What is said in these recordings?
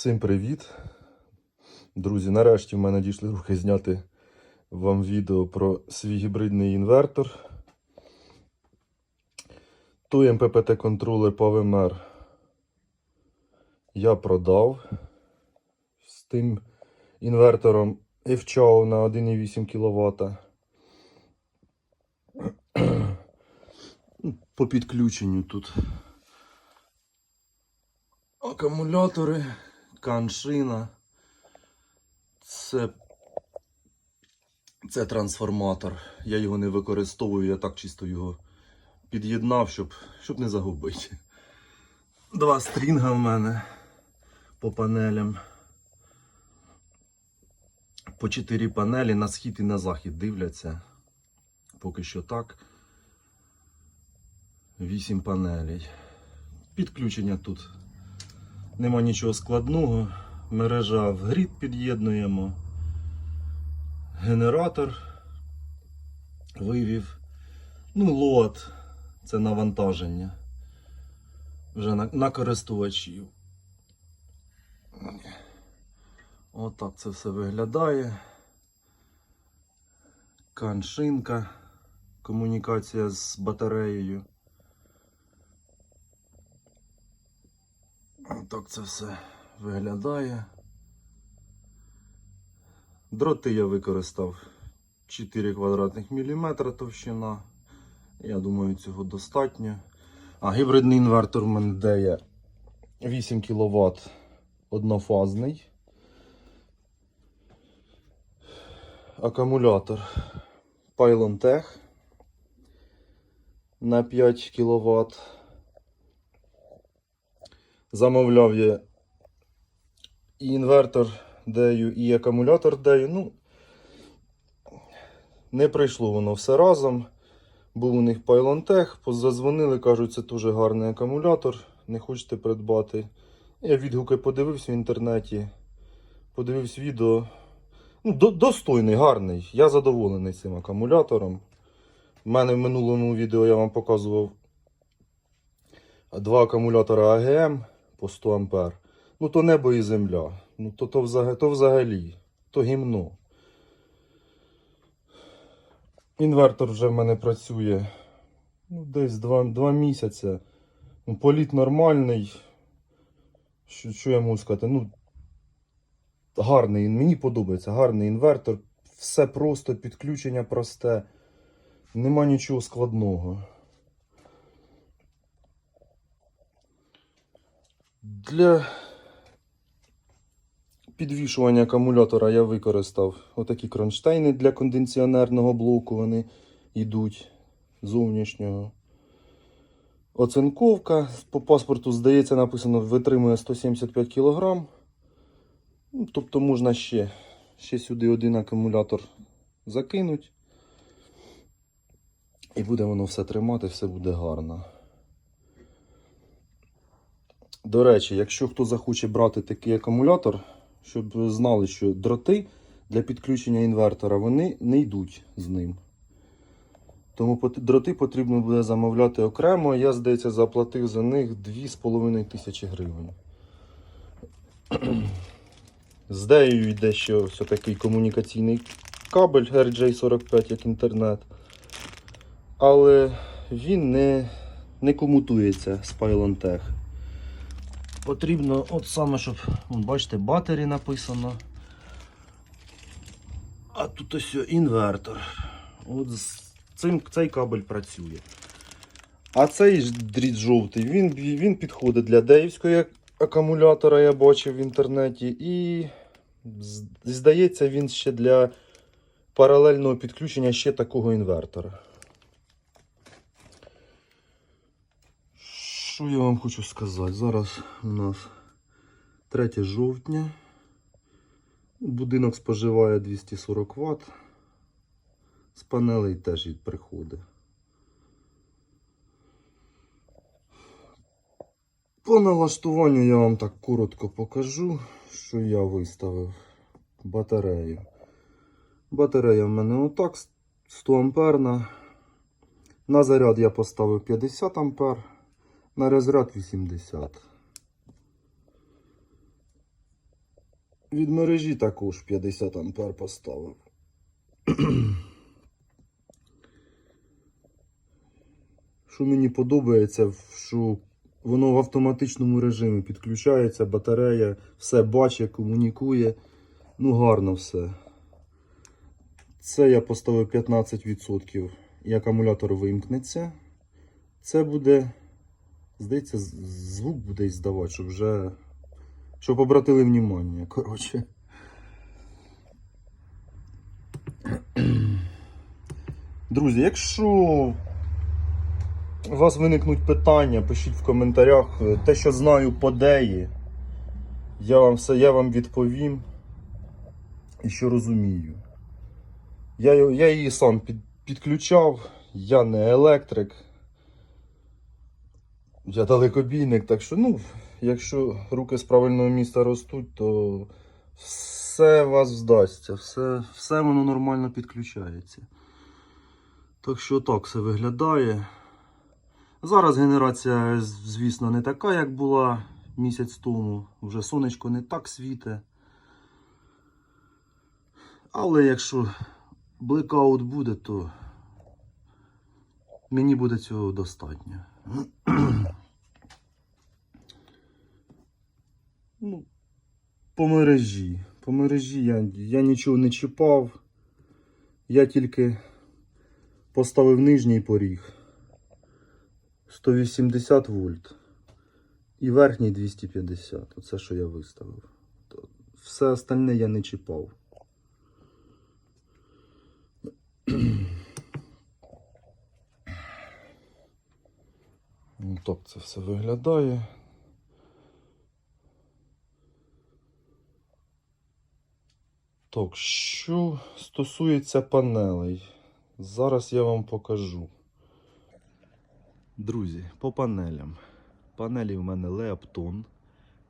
Всім привіт! Друзі, нарешті в мене дійшли руки зняти вам відео про свій гібридний інвертор. Той МППТ контролер PowerMer я продав з тим інвертором FCHO на 1,8 кВт. По підключенню тут акумулятори, каншина. Це, це трансформатор. Я його не використовую, я так чисто його під'єднав, щоб, щоб не загубити. Два стрінга в мене по панелям. По чотири панелі на схід і на захід дивляться. Поки що так. Вісім панелей. Підключення тут Нема нічого складного. Мережа в грід під'єднуємо. Генератор вивів. Ну, лот це навантаження. Вже на, на користувачів. Отак це все виглядає. Каншинка. Комунікація з батареєю. Так це все виглядає. Дроти я використав 4 квадратних міліметра товщина. Я думаю, цього достатньо. А гібридний інвертор в мене дає 8 кВт однофазний. Акумулятор Pylon на 5 кВт. Замовляв я і інвертор дею, і акумулятор дею. Ну, не прийшло воно все разом. Був у них Pylon Зазвонили, кажуть, це дуже гарний акумулятор. Не хочете придбати. Я відгуки подивився в інтернеті. Подивився відео. Ну, до- достойний, гарний. Я задоволений цим акумулятором. У мене в минулому відео я вам показував два акумулятора АГМ по 100 ампер. Ну то небо і земля. Ну то, то, взагалі, то взагалі, то гімно. Інвертор вже в мене працює ну, десь 2, 2 місяці. Ну, політ нормальний. Що, що я можу сказати? Ну, гарний, мені подобається, гарний інвертор. Все просто, підключення просте. Нема нічого складного. Для підвішування акумулятора я використав отакі кронштейни для кондиціонерного блоку. Вони йдуть зовнішнього. Оцинковка. По паспорту, здається, написано, витримує 175 кг. Ну, тобто можна ще, ще сюди один акумулятор закинути. І буде воно все тримати, все буде гарно. До речі, якщо хто захоче брати такий акумулятор, щоб знали, що дроти для підключення інвертора вони не йдуть з ним. Тому дроти потрібно буде замовляти окремо. Я, здається, заплатив за них 2,5 тисячі гривень. З дею йде ще ось такий комунікаційний кабель RJ45 як інтернет. Але він не, не комутується з Pylon Потрібно, от саме, щоб, бачите, батері написано. А тут ось інвертор. От з цим цей кабель працює. А цей дріт жовтий, він, він підходить для деївського акумулятора, я бачив в інтернеті. І здається, він ще для паралельного підключення ще такого інвертора. Що я вам хочу сказати? Зараз у нас 3 жовтня. Будинок споживає 240 Вт. З панелей теж від приходить. По налаштуванню я вам так коротко покажу, що я виставив батарею. Батарея в мене отак 100 амперна. На заряд я поставив 50 ампер. На розряд 80. від мережі також 50 ампер поставив. Що мені подобається, що воно в автоматичному режимі підключається, батарея, все бачить, комунікує. Ну, гарно все. Це я поставив 15% і акумулятор вимкнеться. Це буде, здається, звук буде здавати, щоб вже. Щоб обратили внимання, коротше. Друзі, якщо у вас виникнуть питання, пишіть в коментарях. Те, що знаю по деї, я вам все я вам відповім. І що розумію. Я, я її сам під, підключав, я не електрик. Я далекобійник, так що, ну, якщо руки з правильного місця ростуть, то все вас вдасться, все, все воно нормально підключається. Так що так все виглядає. Зараз генерація, звісно, не така, як була місяць тому. Вже сонечко не так світе. Але якщо блекаут буде, то мені буде цього достатньо. По мережі. По мережі я, я нічого не чіпав. Я тільки поставив нижній поріг 180 вольт і верхній 250. Оце що я виставив. Все остальне я не чіпав. Ну, Так це все виглядає. Так, що стосується панелей, зараз я вам покажу. Друзі, по панелям. Панелі в мене Leopton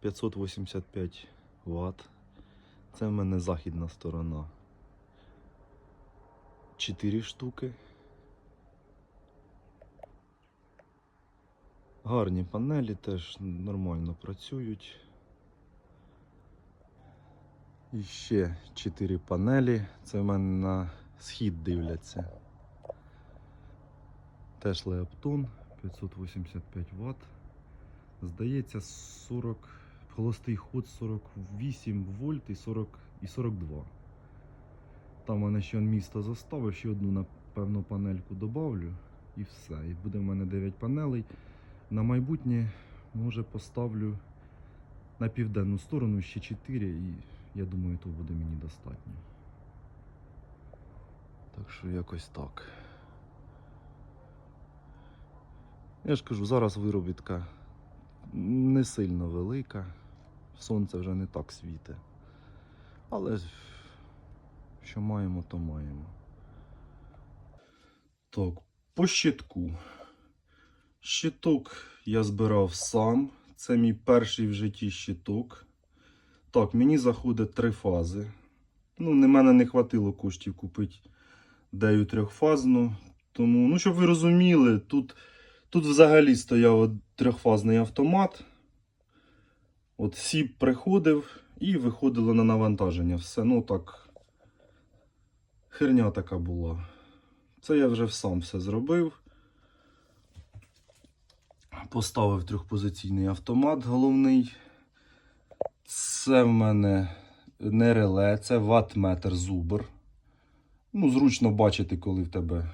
585 Вт. Це в мене західна сторона. 4 штуки. Гарні панелі теж нормально працюють. І ще 4 панелі. Це в мене на схід дивляться. Теж Леоптон 585 Вт. Здається, 40, холостий ход 48 вольт і 40 і 42. Там в мене ще місто заставив, ще одну, напевно, панельку добавлю і все. І буде в мене 9 панелей. На майбутнє, може, поставлю на південну сторону ще 4 і я думаю, то буде мені достатньо. Так що якось так. Я ж кажу, зараз виробітка не сильно велика. Сонце вже не так світе. Але що маємо, то маємо. Так, по щитку. Щиток я збирав сам. Це мій перший в житті щиток. Так, мені заходить три фази. Ну, не мене не хватило коштів купити дею трьохфазну. Тому, ну, щоб ви розуміли, тут, тут взагалі стояв трьохфазний автомат. От сіп приходив і виходило на навантаження. Все, ну так. Херня така була. Це я вже сам все зробив. Поставив трьохпозиційний автомат головний. Це в мене не реле, це ватметр зубр. Ну, зручно бачити, коли в тебе.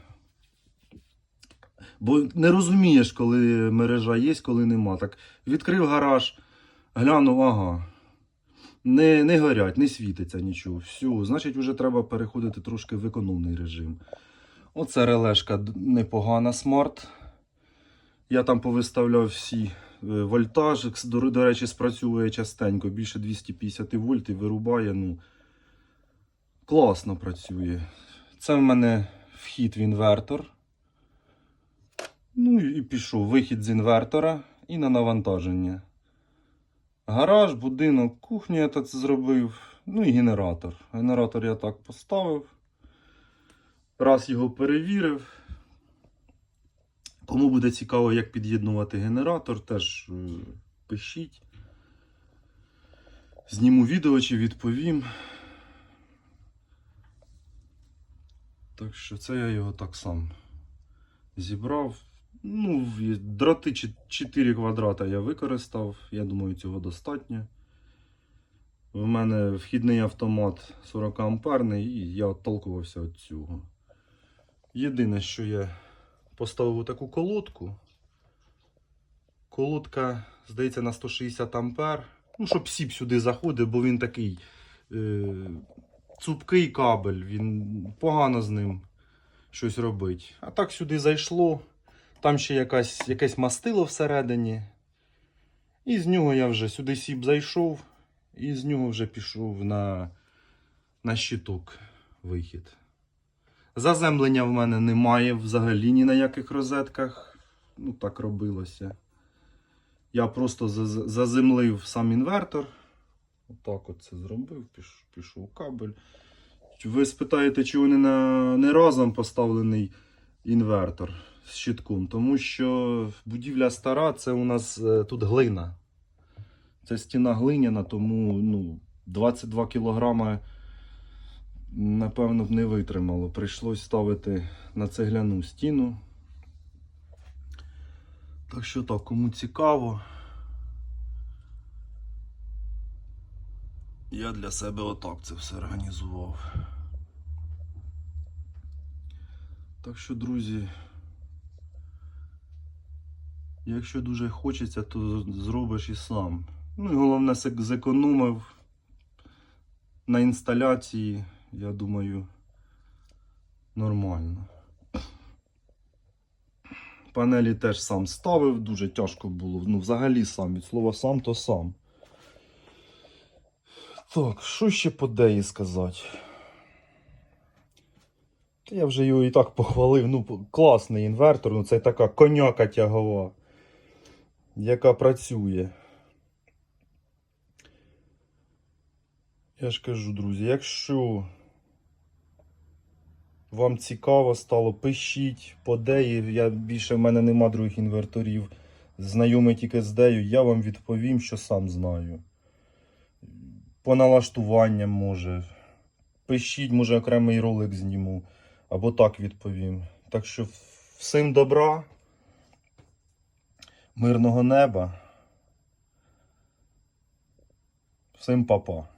Бо не розумієш, коли мережа є, коли нема. Так відкрив гараж, глянув, ага. Не, не горять, не світиться нічого. Все, значить, вже треба переходити трошки в економний режим. Оце релешка непогана смарт. Я там повиставляв всі вольтаж. До, до речі, спрацьовує частенько. Більше 250 вольт і вирубає. Ну, класно працює. Це в мене вхід в інвертор. Ну і пішов вихід з інвертора і на навантаження. Гараж, будинок, кухню я так зробив. Ну і генератор. Генератор я так поставив. Раз його перевірив. Кому буде цікаво, як під'єднувати генератор, теж е, пишіть. Зніму відео чи відповім. Так що це я його так сам зібрав. Ну, дроти 4 квадрата я використав. Я думаю, цього достатньо. В мене вхідний автомат 40 амперний і я оттолкувався від цього. Єдине, що я поставив таку колодку. Колодка, здається, на 160 ампер. Ну, щоб сіп сюди заходив, бо він такий е, цупкий кабель, він погано з ним щось робить. А так сюди зайшло. Там ще якась, якесь мастило всередині. І з нього я вже сюди сіп зайшов, і з нього вже пішов на, на щиток вихід. Заземлення в мене немає взагалі ні на яких розетках. Ну, так робилося. Я просто заземлив сам інвертор. Отак от це зробив, піш, пішов кабель. Ви спитаєте, чи вони на, не разом поставлений інвертор з щитком, тому що будівля стара, це у нас е, тут глина. Це стіна глиняна, тому ну, 22 кілограми, напевно, б не витримало. Прийшлось ставити на цегляну стіну. Так що так, кому цікаво. Я для себе отак це все організував. Так що, друзі, якщо дуже хочеться, то зробиш і сам. Ну і головне, зек- зекономив на інсталяції, я думаю, нормально. Панелі теж сам ставив, дуже тяжко було. Ну, взагалі сам, від слова сам, то сам. Так, що ще по Деї сказати? Та я вже його і так похвалив. Ну, класний інвертор, ну це така коняка тягова, яка працює. Я ж кажу, друзі, якщо вам цікаво стало, пишіть по Деї. Я більше в мене нема других інверторів. Знайомий тільки з Дею, я вам відповім, що сам знаю. По налаштуванням може. Пишіть, може, окремий ролик зніму. Або так відповім. Так що всім добра, мирного неба. Всім па-па.